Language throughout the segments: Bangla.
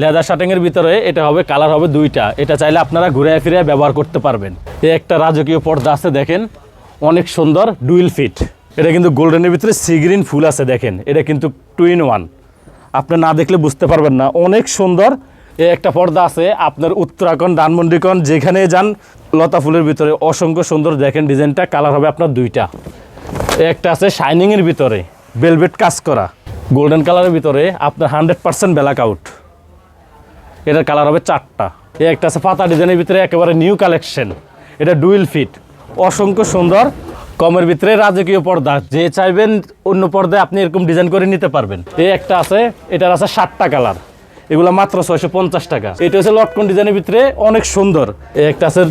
লেদার শার্টিংয়ের ভিতরে এটা হবে কালার হবে দুইটা। এটা চাইলে আপনারা ঘুরে ফিরে ব্যবহার করতে পারবেন। এই একটা রাজকীয় পর্দা আছে, দেখেন। অনেক সুন্দর ডুইল ফিট এটা কিন্তু গোল্ডেনের ভিতরে সি গ্রিন ফুল আছে, দেখেন। এটা কিন্তু টু ইন ওয়ান আপনি না দেখলে বুঝতে পারবেন না। অনেক সুন্দর। এই একটা পর্দা আছে, আপনার উত্তরাখণ্ড ধানমন্ডিকন যেখানে যান, লতা ফুলের ভিতরে অসংখ্য সুন্দর, দেখেন ডিজাইনটা কালার হবে আপনার দুইটা। একটা আছে শাইনিংয়ের ভিতরে। বেলভেট কাজ করা। গোল্ডেন কালারের ভিতরে আপনার হান্ড্রেড পার্সেন্ট ব্ল্যাক আউট এটার কালার হবে চারটা। এই একটা আছে পাতা ডিজাইনের ভিতরে একেবারে নিউ কালেকশন এটা ডুইল ফিট অসংখ্য সুন্দর, কমের ভিতরে রাজকীয় পর্দা। যে চাইবেন অন্য পর্দায় আপনি এরকম ডিজাইন করে নিতে পারবেন। এই একটা আছে, এটার আছে ষাটটা কালার এগুলো মাত্র ছয়শো পঞ্চাশ টাকা। এটা হচ্ছে লটকন ডিজাইনের ভিতরে অনেক সুন্দর। এই একটা আছে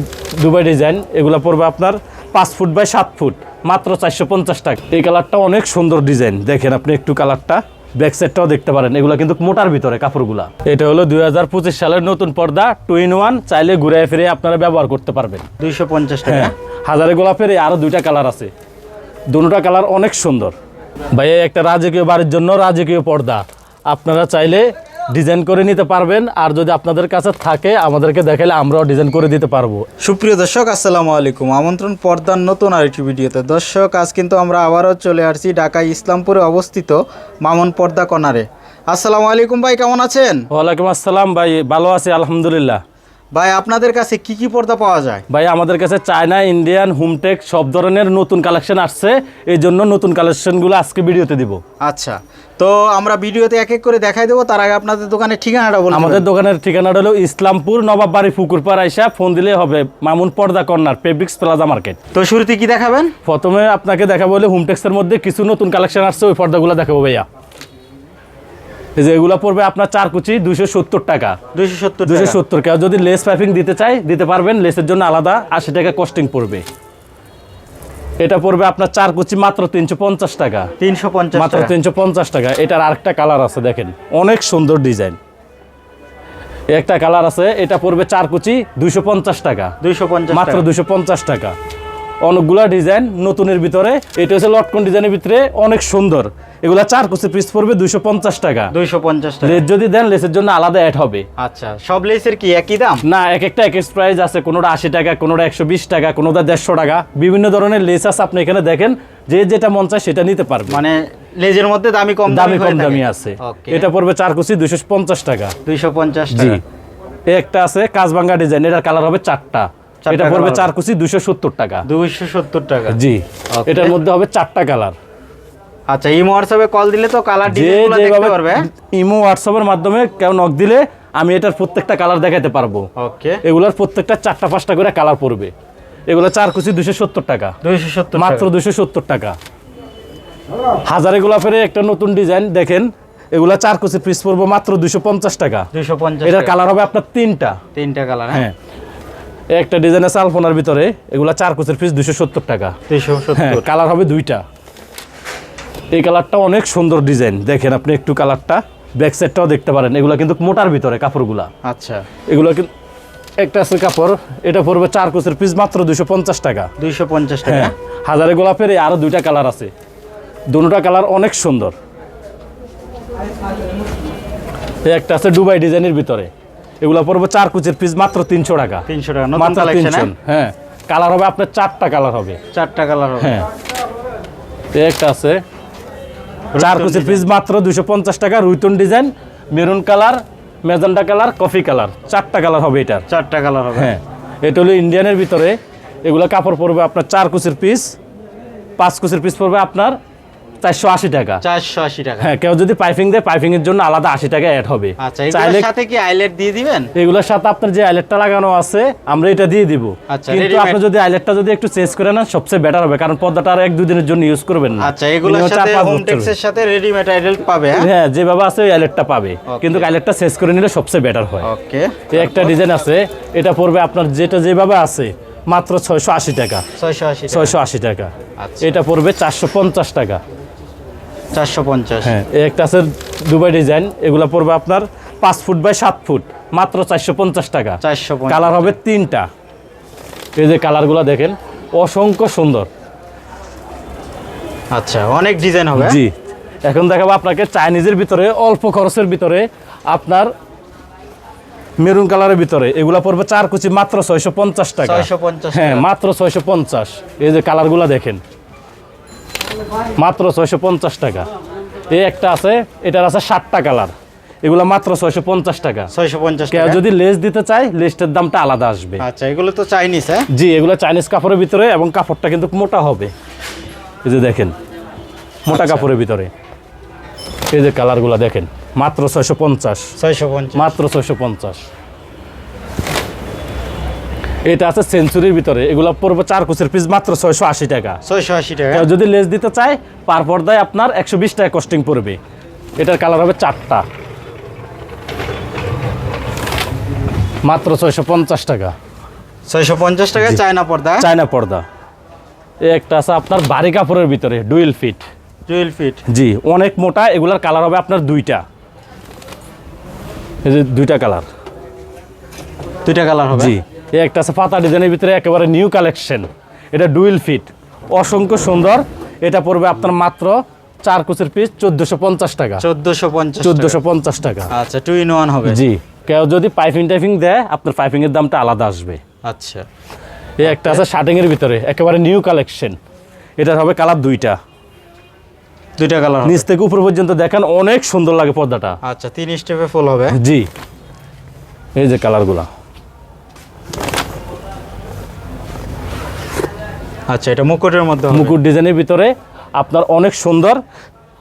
দুবাই ডিজাইন। এগুলো পড়বে আপনার পাঁচ ফুট বাই সাত ফুট। মাত্র চারশো পঞ্চাশ টাকা। এই কালারটা অনেক সুন্দর ডিজাইন। দেখেন আপনি একটু কালারটা ব্যাক সাইডটাও দেখতে পারেন। এগুলো কিন্তু মোটার ভিতরে কাপড়গুলা। এটা হলো দু হাজার পঁচিশ সালের নতুন পর্দা টু ইন ওয়ান চাইলে ঘুরে ফিরে আপনারা ব্যবহার করতে পারবেন। দুইশো পঞ্চাশ টাকা। হ্যাঁ হাজারে গোলাপের এই আরও দুইটা কালার আছে। দুটা কালার অনেক সুন্দর। ভাই এই একটা রাজকীয় বাড়ির জন্য রাজকীয় পর্দা। আপনারা চাইলে ডিজাইন করে নিতে পারবেন। আর যদি আপনাদের কাছে থাকে আমাদেরকে দেখালে আমরাও ডিজাইন করে দিতে পারব। সুপ্রিয় দর্শক আসসালামু আলাইকুম। আমন্ত্রণ পর্দার নতুন আরেকটি ভিডিওতে। দর্শক আজ কিন্তু আমরা আবারও চলে আসছি ঢাকায় ইসলামপুরে অবস্থিত মামুন পর্দা কর্নারে আসসালামু আলাইকুম ভাই কেমন আছেন? ওয়ালাইকুম আসসালাম ভাই ভালো আছি আলহামদুলিল্লাহ। ভাই আপনাদের কাছে কি কি পর্দা পাওয়া যায়? ভাই আমাদের কাছে চায়না ইন্ডিয়ান হোমটেক সব ধরনের নতুন কালেকশন আসছে। এই জন্য নতুন কালেকশনগুলো আজকে ভিডিওতে দিব। আচ্ছা তো আমরা ভিডিওতে এক এক করে দেখাই দেবো। তার আগে আপনাদের দোকানের ঠিকানাটা বলুন আমাদের দোকানের ঠিকানাটা হলো ইসলামপুর নবাববাড়ি পুকুরপাড় আইসা। ফোন দিলে হবে মামুন পর্দা কর্নার ফেব্রিক্স প্লাজা মার্কেট তো শুরুতে কি দেখাবেন? প্রথমে আপনাকে দেখাবো হলে হোমটেক্সের মধ্যে কিছু নতুন কালেকশন আসছে। ওই পর্দাগুলো দেখাবো ভাইয়া। এই যে এগুলো পড়বে আপনার চার কুচি দুশো সত্তর টাকা। দুইশো সত্তর দুশো সত্তর কেউ যদি লেস পাইপিং দিতে চাই দিতে পারবেন। লেসের জন্য আলাদা আশি টাকা কস্টিং পড়বে। এটা পড়বে আপনার চার কুচি মাত্র তিনশো পঞ্চাশ টাকা। তিনশো পঞ্চাশ মাত্র তিনশো পঞ্চাশ টাকা। এটার আরেকটা কালার আছে দেখেন। অনেক সুন্দর ডিজাইন একটা কালার আছে এটা পড়বে চার কুচি দুইশো পঞ্চাশ টাকা। দুইশো পঞ্চাশ মাত্র দুইশো পঞ্চাশ টাকা। অনেকগুলা ডিজাইন নতুনের ভিতরে। এটা হচ্ছে লটকন ডিজাইনের ভিতরে অনেক সুন্দর। এগুলা চার কুচি পিস পড়বে দুইশো পঞ্চাশ টাকা। দুইশো পঞ্চাশ টাকা। লেস যদি দেন লেসের জন্য আলাদা অ্যাড হবে। আচ্ছা সব লেসের কি একই দাম? না এক একটা এক প্রাইস আছে। কোনোটা আশি টাকা কোনোটা একশো বিশ টাকা কোনোটা দেড়শো টাকা। বিভিন্ন ধরনের লেস আছে আপনি এখানে দেখেন। যে যেটা মন চায় সেটা নিতে পারবে। মানে লেজের মধ্যে দামি কম দামি কম দামি আছে। এটা পড়বে চার কুচি দুইশো পঞ্চাশ টাকা। দুইশো পঞ্চাশ টাকা। একটা আছে কাজবাঙ্গা ডিজাইন এটার কালার হবে চারটা। এটা পড়বে চার কুচি দুইশো সত্তর টাকা। দুইশো সত্তর টাকা। জি এটার মধ্যে হবে চারটা কালার আচ্ছা এই হোয়াটসঅ্যাপে কল দিলে তো কালার ডিজাইনগুলো দেখতে পারবে? ইমো হোয়াটসঅ্যাপের মাধ্যমে কেউ নক দিলে আমি এটার প্রত্যেকটা কালার দেখাতে পারব। ওকে এগুলোর প্রত্যেকটা চারটা পাঁচটা করে কালার পড়বে। এগুলো চার কুচি দুশো সত্তর টাকা। দুইশো সত্তর মাত্র দুশো সত্তর টাকা। হাজারে গোলাপের একটা নতুন ডিজাইন দেখেন এগুলা চার কুচি পিস পড়ব মাত্র দুশো পঞ্চাশ টাকা। দুইশো পঞ্চাশ এটার কালার হবে আপনার তিনটা। তিনটা কালার হ্যাঁ? হ্যাঁ। একটা ডিজাইন আছে আলপনার ভিতরে এগুলা চার কোচের পিস দুশো সত্তর টাকা। হ্যাঁ কালার হবে দুইটা। এই কালারটা অনেক সুন্দর ডিজাইন দেখেন আপনি একটু কালারটা ব্যাক সাইডটাও দেখতে পারেন। এগুলা কিন্তু মোটার ভিতরে কাপড়গুলা। আচ্ছা। এগুলো কিন্তু একটা আছে কাপড় এটা পড়বে চার কোচের পিস মাত্র দুশো পঞ্চাশ টাকা। দুইশো পঞ্চাশ টাকা? হ্যাঁ হাজারে গোলাপের আরও দুইটা কালার আছে। দুটোটা কালার অনেক সুন্দর। একটা আছে ডুবাই ডিজাইনের ভিতরে। এগুলো পড়বে চার কুচের পিস মাত্র তিনশো টাকা। তিনশো টাকা নতুন মাত্র কালেকশন তিনশো। হ্যাঁ? কালার হবে আপনার চারটা কালার হবে। চারটা কালার হবে। হ্যাঁ। একটা আছে চার কুচের পিস মাত্র দুশো পঞ্চাশ টাকা রুইতন design maroon colour magenta colour coffee colour চারটা কালার হবে এটার। চারটা কালার হবে। হ্যাঁ এটা হলো ইন্ডিয়ানের ভিতরে। এগুলো কাপড় পড়বে আপনার চার কুচির পিস পাঁচ কুচির পিস পড়বে আপনার চারশো আশি টাকা। চারশো আশি টাকা। হ্যাঁ কেউ যদি পাইপিং দেয় পাইপিং এর জন্য আলাদা আশি টাকা অ্যাড হবে। আচ্ছা এগুলোর সাথে কি আইলেট দিয়ে দিবেন? এগুলোর সাথে আপনার যে আইলেটটা লাগানো আছে আমরা এটা দিয়ে দিব। আচ্ছা, কিন্তু আপনি যদি আইলেটটা যদি একটু চেঞ্জ করে নেন সবচেয়ে বেটার হবে কারণ পর্দাটা আর এক দুদিনের জন্য ইউজ করবেন না। আচ্ছা এগুলোর সাথে হোম টেক্সের সাথে রেডিমেড আইলেট পাবে হ্যাঁ? হ্যাঁ যেভাবে আছে ওই আইলেটটা পাবে। কিন্তু আইলেটটা চেঞ্জ করে নিলে সবচেয়ে বেটার হয়। ওকে এই একটা ডিজাইন আছে এটা পড়বে আপনার যেটা যেভাবে আছে মাত্র ছয়শো আশি টাকা। ছয়শো আশি ছয়শো আশি টাকা। আচ্ছা। এটা পড়বে চারশো পঞ্চাশ টাকা। চারশো পঞ্চাশ। হ্যাঁ একটা আছে দুবাই ডিজাইন এগুলো পড়বে আপনার পাঁচ ফুট বাই সাত ফুট মাত্র চারশো পঞ্চাশ টাকা। চারশো পঞ্চাশ। কালার হবে তিনটা। এই যে কালারগুলো দেখেন অসংখ্য সুন্দর। আচ্ছা অনেক ডিজাইন হবে। জি এখন দেখাবো আপনাকে চাইনিজের ভিতরে অল্প খরচের ভিতরে আপনার মেরুন কালারের ভিতরে। এগুলা পড়বে চার কুচি মাত্র ছয়শো পঞ্চাশ টাকা। 650 হ্যাঁ মাত্র ছয়শো পঞ্চাশ। এই যে কালারগুলা দেখেন। মাত্র ছয়শো পঞ্চাশ টাকা। এই একটা আছে এটার আছে ষাটটা কালার। এগুলো মাত্র ছয়শো পঞ্চাশ টাকা। ছয়শো পঞ্চাশ কেউ টাকা। যদি লেস দিতে চায় লেসটার দামটা আলাদা আসবে। আচ্ছা এগুলো তো চাইনিজ হ্যাঁ? জি এগুলো চাইনিজ কাপড়ের ভিতরে এবং কাপড়টা কিন্তু মোটা হবে। এই যে দেখেন মোটা কাপড়ের ভিতরে। এই যে কালারগুলো দেখেন মাত্র ছয়শো পঞ্চাশ। ছয়শো পঞ্চাশ। মাত্র ছয়শো পঞ্চাশ। এটা আছে সেঞ্চুরির ভিতরে। এগুলো পড়বে চার কুচের পিস মাত্র ছয়শো আশি টাকা। ছয়শো আশি টাকা? যদি লেস দিতে চায় পার পর্দায় আপনার একশো বিশ টাকা কস্টিং পড়বে। এটার কালার হবে চারটা। মাত্র ছয়শো পঞ্চাশ টাকা। ছয়শো পঞ্চাশ টাকা চায়না পর্দা? চায়না পর্দা। একটা আছে আপনার বাড়ি কাপড়ের ভিতরে ডুয়েল ফিট ডুয়েল ফিট জি অনেক মোটা এগুলার কালার হবে আপনার দুইটা। এই যে দুইটা কালার দুইটা কালার হবে? জি। এই একটা আছে পাতা ডিজাইনের ভিতরে একেবারে নিউ কালেকশন এটা ডুয়েল ফিট অসংখ্য সুন্দর। এটা পড়বে আপনার মাত্র চার কুচের পিস চোদ্দোশো পঞ্চাশ টাকা। চোদ্দশো পঞ্চাশ চোদ্দোশো পঞ্চাশ টাকা। আচ্ছা টু ইন ওয়ান হবে। জি। কেউ যদি পাইপিং টাইপিং দেয় আপনার পাইপিং এর দামটা আলাদা আসবে। আচ্ছা। এই একটা আছে শার্টিং এর ভিতরে একেবারে নিউ কালেকশন এটার হবে কালার দুইটা। দুইটা কালার নিচ থেকে উপর পর্যন্ত দেখেন অনেক সুন্দর লাগে পর্দাটা। আচ্ছা তিন স্টেপে ফুল হবে। জি। এই যে কালারগুলা আচ্ছা এটা মুকুটের মধ্যে মুকুট ডিজাইনের ভিতরে আপনার অনেক সুন্দর।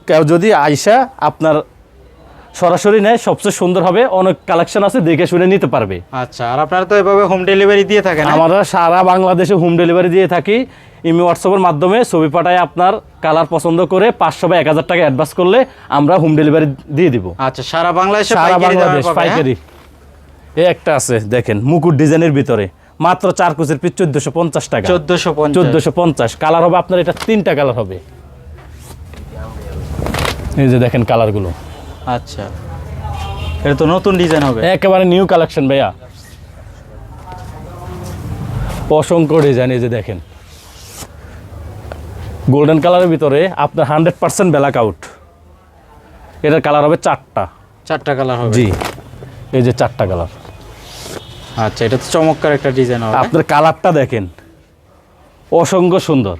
কেউ যদি আইসা আপনার সরাসরি নেয় সবচেয়ে সুন্দর হবে। অনেক কালেকশন আছে দেখে শুনে নিতে পারবে। আচ্ছা আর আপনারা তো এভাবে হোম ডেলিভারি দিয়ে থাকেন হ্যাঁ? আমরা সারা বাংলাদেশে হোম ডেলিভারি দিয়ে থাকি। ইমি হোয়াটসঅ্যাপের মাধ্যমে ছবি পাঠায় আপনার কালার পছন্দ করে পাঁচশো বা এক হাজার টাকা অ্যাডভান্স করলে আমরা হোম ডেলিভারি দিয়ে দিব। আচ্ছা সারা বাংলাদেশে সারা বাংলাদেশ হ্যাঁ? পাইকারি। এই একটা আছে দেখেন মুকুট ডিজাইনের ভিতরে। মাত্র চার কুচের পিস চোদ্দশো পঞ্চাশ টাকা। চোদ্দশো চোদ্দশো পঞ্চাশ। কালার হবে আপনার এটা তিনটা কালার হবে। এই যে দেখেন কালারগুলো আচ্ছা। এটা তো নতুন ডিজাইন হবে। একেবারে নিউ কালেকশন ভাইয়া। অসংখ্য ডিজাইন এই যে দেখেন। গোল্ডেন কালারের ভিতরে আপনার হান্ড্রেড পার্সেন্ট ব্ল্যাক আউট এটার কালার হবে চারটা। চারটা কালার হবে। জি। এই যে চারটা কালার আচ্ছা এটা তো চমৎকার একটা ডিজাইন হবে। আপনার কালারটা দেখেন। অসংখ্য সুন্দর।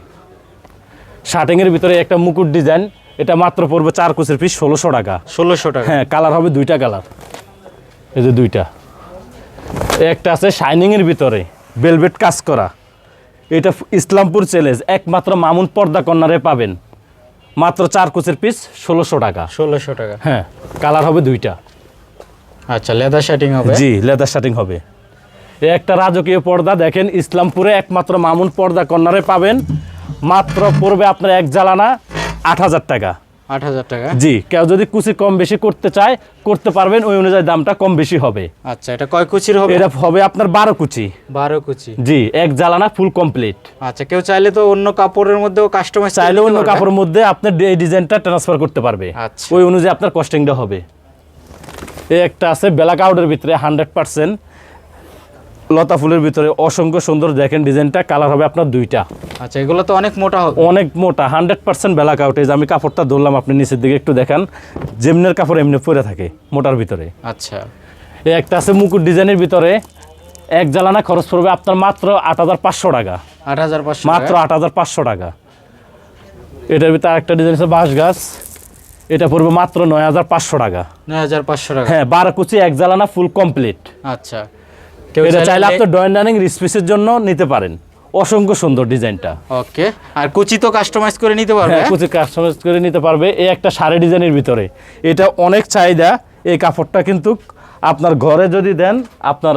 শার্টিংয়ের ভিতরে একটা মুকুট ডিজাইন এটা মাত্র পড়বে চার কুচের পিস ষোলোশো টাকা। ষোলোশো টাকা। হ্যাঁ কালার হবে দুইটা কালার। এই যে দুইটা। একটা আছে শাইনিংয়ের ভিতরে বেলভেট কাজ করা। এটা ইসলামপুর চ্যালেঞ্জ একমাত্র মামুন পর্দা কর্নারে পাবেন। মাত্র চার কোচের পিস ষোলোশো টাকা। ষোলোশো টাকা। হ্যাঁ কালার হবে দুইটা। আচ্ছা লেদার শার্টিং হবে। জি লেদার শার্টিং হবে। একটা রাজকীয় পর্দা দেখেন ইসলামপুরে একমাত্র মামুন পর্দা কর্নারে পাবেন। মাত্র পড়বে আপনার এক জ্বালানা আট হাজার টাকা। আট হাজার টাকা? জি কেউ যদি কুচি কম বেশি করতে চায় করতে পারবেন ওই অনুযায়ী দামটা কম বেশি হবে। আচ্ছা এটা কয় কুচির হবে? এটা হবে আপনার বারো কুচি। বারো কুচি। জি এক জ্বালানা ফুল কমপ্লিট। আচ্ছা কেউ চাইলে তো অন্য কাপড়ের মধ্যেও কাস্টমাইজ চাইলে অন্য কাপড়ের মধ্যে আপনার এই ডিজাইনটা ট্রান্সফার করতে পারবে। আচ্ছা। ওই অনুযায়ী আপনার কস্টিংটা হবে। এই একটা আছে ব্ল্যাক আউটের ভিতরে হান্ড্রেড পার্সেন্ট লতা ফুলের ভিতরে অসংখ্য সুন্দর দেখেন ডিজাইনটা কালার হবে আপনার দুইটা। আচ্ছা এগুলো তো অনেক মোটা হবে। অনেক মোটা হান্ড্রেড পার্সেন্ট ব্ল্যাক আউটেজ আমি কাপড়টা ধরলাম আপনি নিচের দিকে একটু দেখান। যেমনের কাপড় এমনি পরে থাকে মোটার ভিতরে। আচ্ছা। এই একটা আছে মুকুট ডিজাইনের ভিতরে এক জ্বালানা খরচ পড়বে আপনার মাত্র আট হাজার পাঁচশো টাকা। আট হাজার পাঁচশো মাত্র আট হাজার পাঁচশো টাকা। এটার ভিতরে আরেকটা ডিজাইন আছে বাঁশ গাছ এটা পড়বে মাত্র নয় হাজার পাঁচশো টাকা। নয় হাজার পাঁচশো টাকা। হ্যাঁ বারো কুচি এক জ্বালানা ফুল কমপ্লিট। আচ্ছা। এটা চাইলে আপনি ডয়েন ডাইনিং রিসপিসের জন্য নিতে পারেন। অসংখ্য সুন্দর ডিজাইনটা। ওকে আর কুচি তো কাস্টমাইজ করে নিতে পারবে হ্যাঁ কুচি কাস্টমাইজ করে নিতে পারবে। এই একটা শাড়ি ডিজাইনের ভিতরে। এটা অনেক চাহিদা। এই কাপড়টা কিন্তু আপনার ঘরে যদি দেন আপনার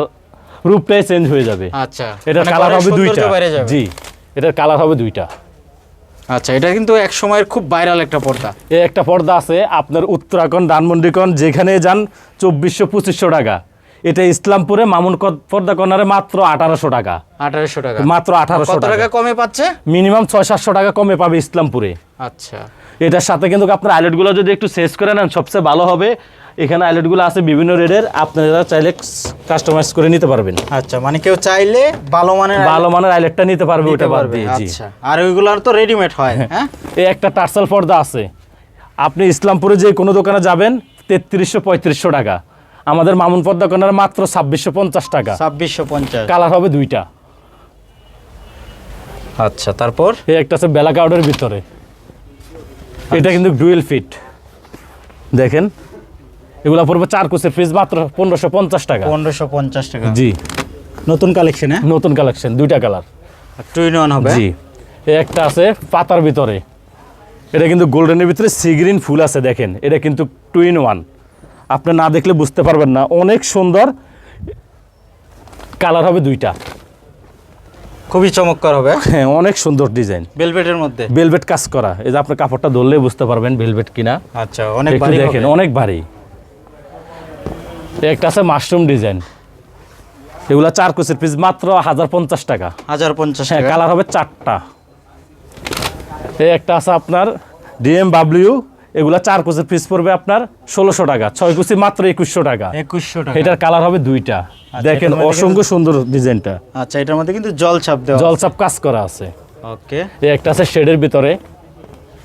রূপটাই চেঞ্জ হয়ে যাবে। আচ্ছা মানে কালার হবে দুইটা। জি এটার কালার হবে দুইটা। আচ্ছা এটা কিন্তু এক সময়ের খুব ভাইরাল একটা পর্দা। এই একটা পর্দা আছে আপনার উত্তরাখণ্ড ধানমন্ডিকন যেখানে যান চব্বিশশো পঁচিশশো টাকা। এটা ইসলামপুরে মামুন পর্দা কর্নারে মাত্র আঠারোশো টাকা। আঠারোশো টাকা। মাত্র আঠারোশো টাকা টাকা। কমে পাচ্ছে? মিনিমাম ছয় সাতশো টাকা কমে পাবে ইসলামপুরে। আচ্ছা। এটার সাথে কিন্তু আপনার আইলেটগুলো যদি একটু শেষ করে নেন সবচেয়ে ভালো হবে। এখানে আইলেটগুলো আছে বিভিন্ন রেটের। আপনারা চাইলে কাস্টমাইজ করে নিতে পারবেন। আচ্ছা মানে কেউ চাইলে ভালো মানের ভালো মানের আইলেটটা নিতে পারবে ওটা বাদ পারবে দিয়ে জি। আচ্ছা। আর ওইগুলোর তো রেডিমেড হয়। হ্যাঁ? এই একটা টার্সেল পর্দা আছে। আপনি ইসলামপুরে যে কোনো দোকানে যাবেন তেত্রিশশো পঁয়ত্রিশশো টাকা। আমাদের মামুন পদ্মা মাত্র ছাব্বিশশো পঞ্চাশ টাকা। ছাব্বিশশো পঞ্চাশ। কালার হবে দুইটা। আচ্ছা তারপর? এই একটা আছে বেলা কাউডের ভিতরে। এটা কিন্তু ডুয়েল ফিট। দেখেন এগুলা পড়বে চার কোচের ফিস মাত্র পনেরোশো পঞ্চাশ টাকা। পনেরোশো পঞ্চাশ টাকা। জি। নতুন কালেকশন হ্যাঁ? নতুন কালেকশন দুইটা কালার। টু ইন ওয়ান হবে? জি। এই একটা আছে পাতার ভিতরে। এটা কিন্তু গোল্ডেনের ভিতরে সিগ্রিন ফুল আছে দেখেন। এটা কিন্তু টু ইন ওয়ান আপনি না দেখলে বুঝতে পারবেন না। অনেক সুন্দর কালার হবে দুইটা। খুবই চমৎকার হবে। হ্যাঁ অনেক সুন্দর ডিজাইন। বেলভেটের মধ্যে? ভেলভেট কাজ করা। এই যে আপনি কাপড়টা ধরলে বুঝতে পারবেন ভেলভেট কিনা। আচ্ছা অনেক ভারী দেখেন অনেক ভারী। একটা আছে মাশরুম ডিজাইন এগুলা চার কোচের পিস মাত্র হাজার পঞ্চাশ টাকা। হাজার পঞ্চাশ হ্যাঁ কালার হবে চারটা। এই একটা আছে আপনার ডিএম বাবলিউ এগুলা চার কোচের পিস পড়বে আপনার ষোলোশো টাকা ছয় কুচি মাত্র একুশশো টাকা। একুশশো টাকা। এটার কালার হবে দুইটা। দেখেন অসংখ্য সুন্দর ডিজাইনটা। আচ্ছা এটার মধ্যে কিন্তু জল ছাপ দেওয়া কাজ করা আছে। ওকে। এই একটা আছে শেডের ভিতরে।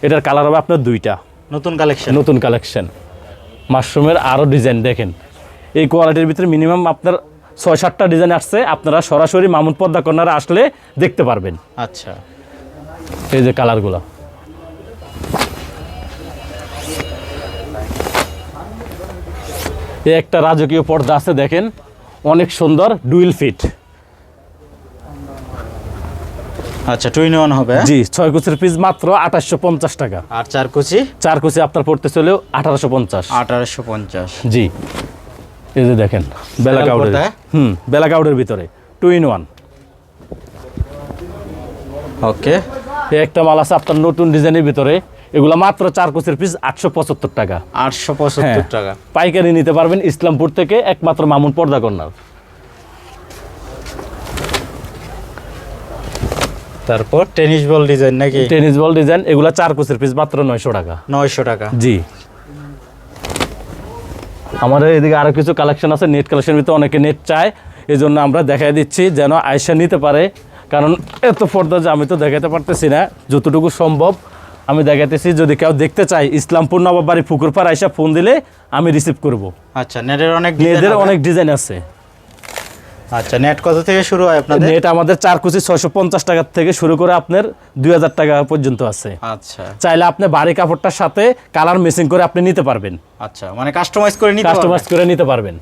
এটার কালার হবে আপনার দুইটা। নতুন কালেকশন নতুন কালেকশন মাশরুমের আরও ডিজাইন দেখেন। এই কোয়ালিটির ভিতরে মিনিমাম আপনার ছয় সাতটা ডিজাইন আসছে। আপনারা সরাসরি মামুন পদ্মা কর্নারে আসলে দেখতে পারবেন। আচ্ছা। এই যে কালারগুলো এই একটা রাজকীয় পর্দা আছে দেখেন। অনেক সুন্দর ডুইল ফিট। আচ্ছা টু ইন ওয়ান হবে হ্যাঁ? জি ছয় কুচির পিস মাত্র আঠাশশো পঞ্চাশ টাকা। আর চার কুচি? চার কুচি আপনার পড়তে চলেও আঠারোশো পঞ্চাশ। আঠারোশো পঞ্চাশ। জি। এই যে দেখেন বেলা কাউডের হুম বেলা কাউডের ভিতরে টু ইন ওয়ান। ওকে। একটা মাল আছে আপনার নতুন ডিজাইনের ভিতরে। এগুলা মাত্র চার কোচের পিস আটশো পঁচাত্তর টাকা। আটশো পঁচাত্তর হ্যাঁ। টাকা। পাইকারি নিতে পারবেন ইসলামপুর থেকে একমাত্র মামুন পর্দা কর্নার। তারপর টেনিস বল ডিজাইন নাকি? টেনিস বল ডিজাইন এগুলা চার কোচের পিস মাত্র নয়শো টাকা। নয়শো টাকা। জি। আমাদের এদিকে আরও কিছু কালেকশন আছে নেট কালেকশন ভিতরে অনেকে নেট চায়। এই জন্য আমরা দেখাই দিচ্ছি যেন আয়সা নিতে পারে। কারণ এত পর্দা যে আমি তো দেখাতে পারতেছি না যতটুকু সম্ভব। আমি দেখাতেছি যদি কেউ দেখতে চাই ইসলামপুর নবাবাড়ি পুকুরপাড় আয়সা ফোন দিলে আমি রিসিভ করব। আচ্ছা নেটের অনেক হবে? অনেক ডিজাইন আছে। আচ্ছা নেট কত থেকে শুরু হয় আপনাদের? নেট আমাদের চার কুচি ছয়শো পঞ্চাশ টাকা থেকে শুরু করে আপনার দুই হাজার টাকা পর্যন্ত আছে। আচ্ছা। চাইলে আপনি বাড়ি কাপড়টার সাথে কালার মেসিং করে আপনি নিতে পারবেন। আচ্ছা মানে কাস্টমাইজ করে নিতে কাস্টমাইজ করে নিতে পারবেন।